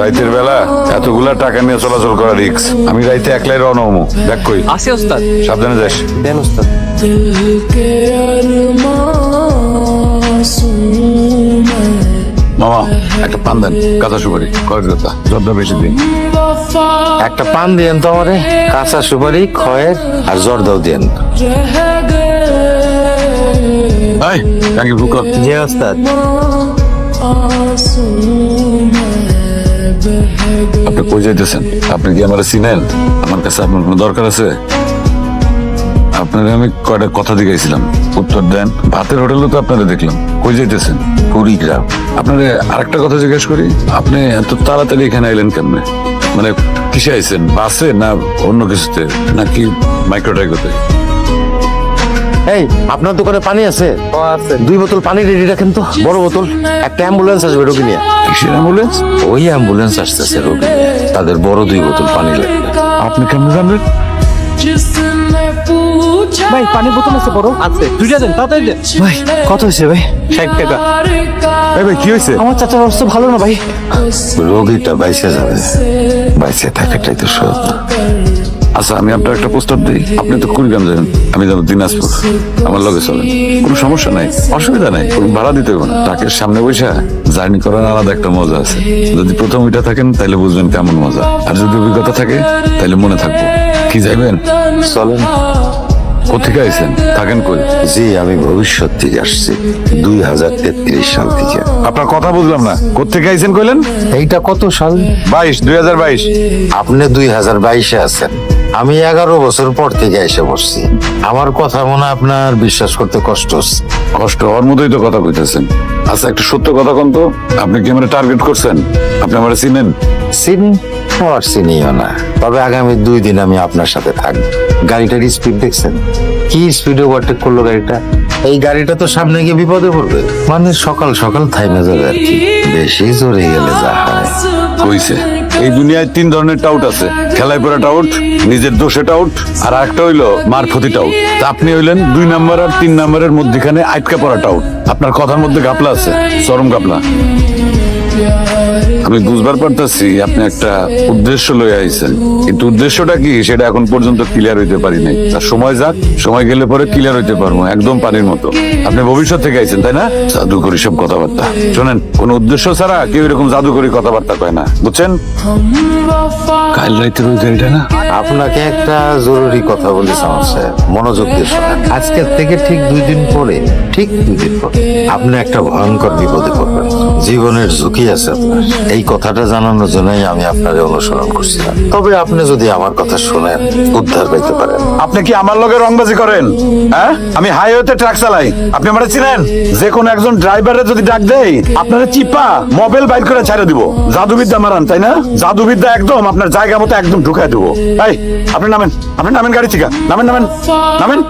রাইতের বেলা এতগুলা টাকা নিয়ে চলাচল করা রিক্স আমি রাইতে একলাই রওনা হমু। দেখ কই। আসি ওস্তাদ। সাবধানে যাস। দেন ওস্তাদ। মামা একটা পান দেন। কাঁচা সুপারি কয়েক কথা। জর্দা বেশি দিন। একটা পান দিয়েন তো আমারে। কাঁচা সুপারি খয়ের আর জর্দাও দিয়েন। এই থ্যাংক ইউ জি ওস্তাদ। আপনি কই যাইতেছেন? আপনি কি আমার চিনেন? আমার কাছে আপনার কোনো দরকার আছে? আপনাদের আমি কয়টা কথা দিয়েছিলাম উত্তর দেন, ভাতের হোটেলে তো আপনারা দেখলাম। কই যাইতেছেন? কুড়িগ্রাম। আপনারে আরেকটা কথা জিজ্ঞেস করি, আপনি এত তাড়াতাড়ি এখানে আইলেন কেমনে? মানে কিসে আইছেন? বাসে না অন্য কিছুতে? নাকি মাইক্রোটাইগোতে এই আপনার দোকানে পানি আছে? আছে। দুই বোতল পানি রেডি রাখেন তো। বড় বোতল একটা অ্যাম্বুলেন্স আসবে রোগী নিয়ে। কিসের অ্যাম্বুলেন্স ওই অ্যাম্বুলেন্স আসতেছে রোগী তাদের বড় দুই বোতল পানি লাগবে। আপনি কেমন জানলেন? ভাই পানি বোতল আছে বড়। আছে। দুইটা দেন তাড়াতাড়ি দেন। ভাই কত হয়েছে ভাই? ষাট টাকা। এই ভাই কি হয়েছে? আমার চাচার অবস্থা ভালো না ভাই। রোগীটা বাইসে যাবে। বাইসে থাকাটাই তো সব আচ্ছা আমি আপনার একটা প্রস্তাব দিই। আপনি তো কুড়িগ্রাম যাবেন আমি যাব দিনাজপুর। আমার লগে চলেন। কোনো সমস্যা নাই অসুবিধা নাই ভাড়া দিতে হবে না। ট্রাকের সামনে বসে জার্নি করার আলাদা একটা মজা আছে। যদি প্রথম ওইটা থাকেন তাহলে বুঝবেন কেমন মজা। আর যদি অভিজ্ঞতা থাকে তাহলে মনে থাকব। কি যাইবেন? চলেন। কোথেকে আইছেন? থাকেন কই? জি আমি ভবিষ্যৎ থেকে আসছি দুই হাজার তেত্রিশ সাল থেকে। আপনার কথা বুঝলাম না। কোথেকে আইছেন কইলেন? এইটা কত সাল? বাইশ দুই হাজার বাইশ। আপনি দুই হাজার বাইশে আছেন। আমি এগারো বছর পর থেকে এসে বসছি আমার কথা মনে হয় আপনার বিশ্বাস করতে কষ্ট হচ্ছে। কষ্ট হওয়ার মতোই তো কথা কইতেছেন। আচ্ছা একটা সত্য কথা কোন তো। আপনি কি আমার টার্গেট করছেন? আপনি আমার চিনেন? চিনি? আর চিনিও না। তবে আগামী দুই দিন আমি আপনার সাথে থাকব। গাড়িটার স্পিড দেখছেন? কি স্পিডে ওভারটেক করল গাড়িটা? এই গাড়িটা তো সামনে গিয়ে বিপদে পড়বে। মানে সকাল সকাল থাইমে যাবে আর কি। বেশি জোরে গেলে যা হয়। কইছে এই দুনিয়ায় তিন ধরনের টাউট আছে। খেলায় পড়া টাউট নিজের দোষে টাউট আর একটা হইল মারফতি টাউট তা আপনি হইলেন দুই নাম্বার আর তিন নাম্বারের মধ্যখানে আটকা পড়া টাউট আপনার কথার মধ্যে গাপলা আছে, চরম গাপলা আমি বুঝবার পারতাছি আপনি একটা উদ্দেশ্য লয়ে আইছেন। কিন্তু উদ্দেশ্যটা কি? সেটা এখন পর্যন্ত ক্লিয়ার হইতে পারি নাই। তার সময় যাক সময় গেলে পরে ক্লিয়ার হইতে পারব একদম পানির মতো। আপনি ভবিষ্যৎ থেকে আইছেন তাই না? জাদুকরি সব কথাবার্তা। শোনেন কোন উদ্দেশ্য ছাড়া কেউ এরকম জাদুকরি কথাবার্তা কয় না। বুঝছেন? কাল রাইতে ওই গাড়িটা না? আপনাকে একটা জরুরি কথা বলি আমার সাহেব। মনোযোগ দিয়ে শোনেন। আজকের থেকে ঠিক দুই দিন পরে ঠিক দুই দিন পরে আপনি একটা ভয়ঙ্কর বিপদে পড়বেন। জীবনের ঝুঁকি আছে আপনার। এই কথাটা জানানোর জন্যই আমি আপনাকে অনুসরণ করছিলাম। তবে আপনি যদি আমার কথা শুনেন, উদ্ধার পাইতে পারেন। আপনি কি আমার লগে রংবাজি করেন? হ্যাঁ? আমি হাইওয়েতে ট্রাক চালাই। আপনি আমার চিনেন? যে কোনো একজন ড্রাইভারে যদি ডাক দেই, আপনারা চিপা, মোবাইল বাইর করে ছেড়ে দিব। জাদুবিদ্যা মারান, তাই না? জাদুবিদ্যা একদম আপনার জায়গা মতো একদম ঢুকাই দেবো। এই, আপনি নামেন। আপনি নামেন গাড়ি থেকে নামেন নামেন। নামেন।